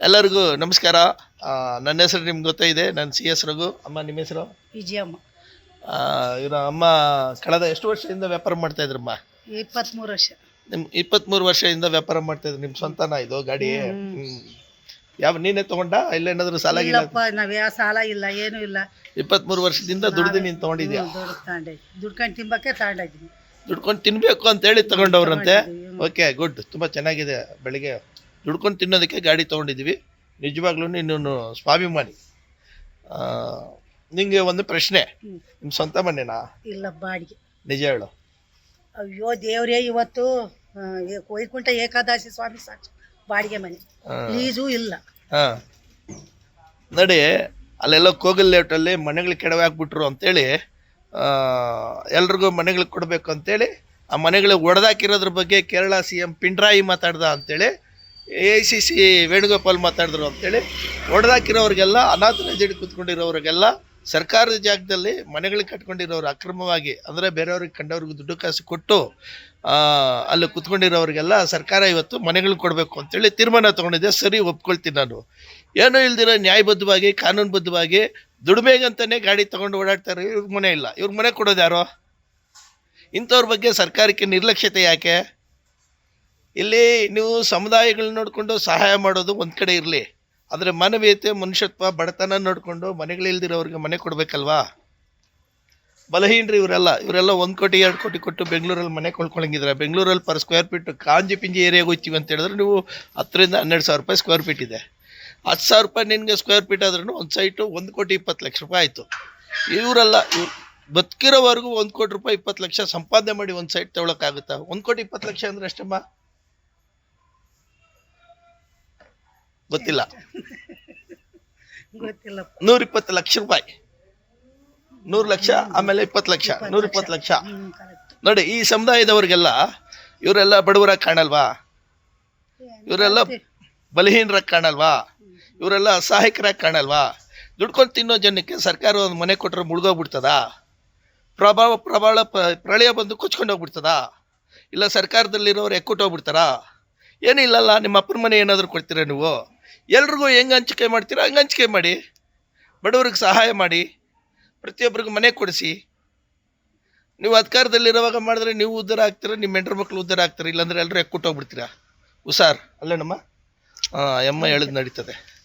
ಎಲ್ಲರಿಗೂ ನಮಸ್ಕಾರ. ನನ್ನ ಹೆಸರು ನಿಮ್ಗೆ ಇದೆ ನನ್ನ ಸಿ ಎಸ್ ರಘು ಅಮ್ಮ ನಿಮ್ಮ ಹೆಸರು? ವಿಜಯಮ್ಮ. ಇವರ ಅಮ್ಮ ಕಳೆದ ಎಷ್ಟು ವರ್ಷದಿಂದ ವ್ಯಾಪಾರ ಮಾಡ್ತಾ ಇದ್ರಮ್ಮ ಇಪ್ಪತ್ಮೂರು ವರ್ಷ. ನಿಮ್ ಇಪ್ಪತ್ಮೂರು ವರ್ಷದಿಂದ ವ್ಯಾಪಾರ ಮಾಡ್ತಾ ಇದ್ರು ನಿಮ್ ಸ್ವಂತನ ಇದು ಗಾಡಿ? ಹ್ಮ್. ಯಾವ ನೀನೇ ತಗೊಂಡ ಇಲ್ಲ ಏನಾದ್ರು ಸಾಲ ಗೀಲ? ಇಲ್ಲಪ್ಪ ನಾವ್ ಯಾವ ಸಾಲ ಇಲ್ಲ ಏನು ಇಲ್ಲ. ಇಪ್ಪತ್ಮೂರು ವರ್ಷದಿಂದ ದುಡ್ದು ನೀನು ತಗೊಂಡಿದ್ಯಾ? ದುಡ್ಡು ತಗೊಂಡೆ. ದುಡ್ಕೊಂಡು ತಿಂಬಕ್ಕೆ ತಗೊಂಡಿದ್ದೀನಿ ದುಡ್ಕೊಂಡು ತಿನ್ಬೇಕು ಅಂತ ಹೇಳಿ ತಗೊಂಡವ್ರಂತೆ. ಓಕೆ ಗುಡ್ ತುಂಬಾ ಚೆನ್ನಾಗಿದೆ ಬೆಳಿಗ್ಗೆ. ದುಡ್ಕೊಂಡು ತಿನ್ನೋದಕ್ಕೆ ಗಾಡಿ ತೊಗೊಂಡಿದ್ದೀವಿ. ನಿಜವಾಗ್ಲೂ ನೀನು ಸ್ವಾಭಿಮಾನಿ. ನಿಮಗೆ ನಿಂಗೆ ಒಂದು ಪ್ರಶ್ನೆ. ನಿಮ್ಮ ಸ್ವಂತ ಮನೆನಾ? ಇಲ್ಲ ಬಾಡಿಗೆ ನಿಜ ಹೇಳು. ಅಯ್ಯೋ ದೇವ್ರೇ ಇವತ್ತು ಆ, ಏ- ವೈಕುಂಠ ಏಕಾದಶಿ ಸ್ವಾಮಿ ಸಾಕ್ಷಿ. ಬಾಡಿಗೆ ಮನೆ. ಲೀಸು ಇಲ್ಲ. ಹಾಂ. ನೋಡಿ ಅಲ್ಲೆಲ್ಲ ಕೋಗಲ್ ಲೇಔಟಲ್ಲಿ ಮನೆಗಳು ಕೆಡವೆ ಹಾಕ್ಬಿಟ್ರು ಅಂತೇಳಿ ಎಲ್ರಿಗೂ ಮನೆಗಳು ಕೊಡಬೇಕು ಅಂತೇಳಿ ಆ ಮನೆಗಳಿಗೆ ಒಡೆದಾಕಿರೋದ್ರ ಬಗ್ಗೆ ಕೇರಳ ಸಿ ಎಂ ಪಿಂಡ್ರಾಯಿ ಮಾತಾಡ್ದ ಅಂತೇಳಿ A I C C Venugopal ಮಾತಾಡಿದ್ರು ಅಂತೇಳಿ. ಒಡೆದಾಕಿರೋರಿಗೆಲ್ಲ ಅನಾಥ ರಜೆಡ್ ಕೂತ್ಕೊಂಡಿರೋರಿಗೆಲ್ಲ, ಸರ್ಕಾರದ ಜಾಗದಲ್ಲಿ ಮನೆಗಳಿಗೆ ಕಟ್ಕೊಂಡಿರೋರು ಅಕ್ರಮವಾಗಿ, ಅಂದರೆ ಬೇರೆಯವ್ರಿಗೆ ಕಂಡವ್ರಿಗೆ ದುಡ್ಡು ಕಾಸು ಕೊಟ್ಟು ಅಲ್ಲಿ ಕುತ್ಕೊಂಡಿರೋರಿಗೆಲ್ಲ ಸರ್ಕಾರ ಇವತ್ತು ಮನೆಗಳು ಕೊಡಬೇಕು ಅಂತೇಳಿ ತೀರ್ಮಾನ ತೊಗೊಂಡಿದ್ದೆ ಸರಿ, ಒಪ್ಕೊಳ್ತೀನಿ ನಾನು. ಏನೂ ಇಲ್ದಿರೋ ನ್ಯಾಯಬದ್ಧವಾಗಿ, ಕಾನೂನುಬದ್ಧವಾಗಿ ದುಡಿಮೆಗಂತಲೇ ಗಾಡಿ ತೊಗೊಂಡು ಓಡಾಡ್ತಾರೆ ಇವ್ರಿಗೆ ಮನೆ ಇಲ್ಲ. ಇವ್ರಿಗೆ ಮನೆ ಕೊಡೋದು ಯಾರೋ? ಇಂಥವ್ರ ಬಗ್ಗೆ ಸರ್ಕಾರಕ್ಕೆ ನಿರ್ಲಕ್ಷ್ಯತೆ ಯಾಕೆ? ಇಲ್ಲಿ ನೀವು ಸಮುದಾಯಗಳನ್ನ ನೋಡಿಕೊಂಡು ಸಹಾಯ ಮಾಡೋದು ಒಂದು ಕಡೆ ಇರಲಿ. ಆದರೆ ಮಾನವೀಯತೆ, ಮನುಷ್ಯತ್ವ, ಬಡತನ ನೋಡಿಕೊಂಡು ಮನೆಗಳಿಲ್ದಿರೋರಿಗೆ ಮನೆ ಕೊಡಬೇಕಲ್ವಾ? ಬಲಹೀನರು ಇವರೆಲ್ಲ ಇವರೆಲ್ಲ ಒಂದು ಕೋಟಿ, ಎರಡು ಕೋಟಿ ಕೊಟ್ಟು ಬೆಂಗಳೂರಲ್ಲಿ ಮನೆ ಕೊಳ್ಕೊಳಂಗಿದ್ರೆ ಬೆಂಗಳೂರಲ್ಲಿ ಪರ್ ಸ್ಕ್ವೇರ್ ಫೀಟ್ ಕಾಂಜಿ ಪಿಂಜಿ ಏರಿಯಾಗೆ ಹೋಗ್ತೀವಿ ಅಂತ ಹೇಳಿದ್ರೆ ನೀವು ಹತ್ತರಿಂದ ಹನ್ನೆರಡು ಸಾವಿರ ರೂಪಾಯಿ ಸ್ಕ್ವೇರ್ ಫೀಟ್ ಇದೆ. ಹತ್ತು ಸಾವಿರ ರೂಪಾಯಿ ನಿನಗೆ ಸ್ಕ್ವೇರ್ ಫೀಟ್ ಆದ್ರೂ ಒಂದು ಸೈಟು ಒಂದು ಕೋಟಿ ಇಪ್ಪತ್ತು ಲಕ್ಷ ರೂಪಾಯಿ ಆಯಿತು. ಇವರೆಲ್ಲ ಇವ್ರು ಬದುಕಿರೋವರೆಗೂ ಒಂದು ಕೋಟಿ ರೂಪಾಯಿ ಇಪ್ಪತ್ತು ಲಕ್ಷ ಸಂಪಾದನೆ ಮಾಡಿ ಒಂದು ಸೈಟ್ ತೊಗೊಳಕ್ಕಾಗುತ್ತಾ? ಒಂದು ಕೋಟಿ ಇಪ್ಪತ್ತು ಲಕ್ಷ ಅಂದ್ರೆ ಎಷ್ಟಮ್ಮ? ಗೊತ್ತಿಲ್ಲ. ನೂರ ಇಪ್ಪತ್ತು ಲಕ್ಷ ರೂಪಾಯಿ. ನೂರು ಲಕ್ಷ ಆಮೇಲೆ ಇಪ್ಪತ್ತು ಲಕ್ಷ ನೂರ ಇಪ್ಪತ್ತು ಲಕ್ಷ. ನೋಡಿ ಈ ಸಮುದಾಯದವ್ರಿಗೆಲ್ಲ ಇವರೆಲ್ಲ ಬಡವರಾಗಿ ಕಾಣಲ್ವಾ? ಇವರೆಲ್ಲ ಬಲಹೀನರಾಗಿ ಕಾಣಲ್ವಾ? ಇವರೆಲ್ಲ ಅಸಹಾಯಕರಾಗಿ ಕಾಣಲ್ವಾ? ದುಡ್ಕೊಂಡು ತಿನ್ನೋ ಜನಕ್ಕೆ ಸರ್ಕಾರ ಒಂದು ಮನೆ ಕೊಟ್ಟರೆ ಮುಳುಗೋಗ್ಬಿಡ್ತದ? ಪ್ರಭಾವ ಪ್ರಬಲ ಪ- ಪ್ರಳಯ ಬಂದು ಕೊಚ್ಕೊಂಡು ಹೋಗ್ಬಿಡ್ತದ? ಇಲ್ಲ ಸರ್ಕಾರದಲ್ಲಿರೋರು ಎಕ್ಕುಟ್ಟೋಗ್ಬಿಡ್ತಾರಾ ಏನಿಲ್ಲಲ್ಲ ನಿಮ್ಮ ಅಪ್ಪನ ಮನೆ ಏನಾದರೂ ಕೊಡ್ತೀರಾ ನೀವು? ಎಲ್ರಿಗೂ ಹೆಂಗೆ ಹಂಚಿಕೆ ಮಾಡ್ತೀರಾ? ಹಂಗೆ ಹಂಚಿಕೆ ಮಾಡಿ. ಬಡವ್ರಿಗೆ ಸಹಾಯ ಮಾಡಿ. ಪ್ರತಿಯೊಬ್ಬರಿಗೂ ಮನೆ ಕೊಡಿಸಿ. ನೀವು ಅಧಿಕಾರದಲ್ಲಿರುವಾಗ ಮಾಡಿದ್ರೆ ನೀವು ಉದ್ಧಾರ ಆಗ್ತೀರಾ? ನಿಮ್ಮ ಹೆಂಡ್ರ ಮಕ್ಳು ಉದ್ಧಾರ ಆಗ್ತಾರೆ? ಇಲ್ಲಾಂದ್ರೆ ಎಲ್ಲರೂ ಎಕ್ಕುಟ್ಟೋಗ್ಬಿಡ್ತೀರಾ ಹುಷಾರ್. ಅಲ್ಲೇನಮ್ಮ? ಹಾಂ ಎಮ್ಮ ಹೇಳಿದ್ ನಡೀತದೆ.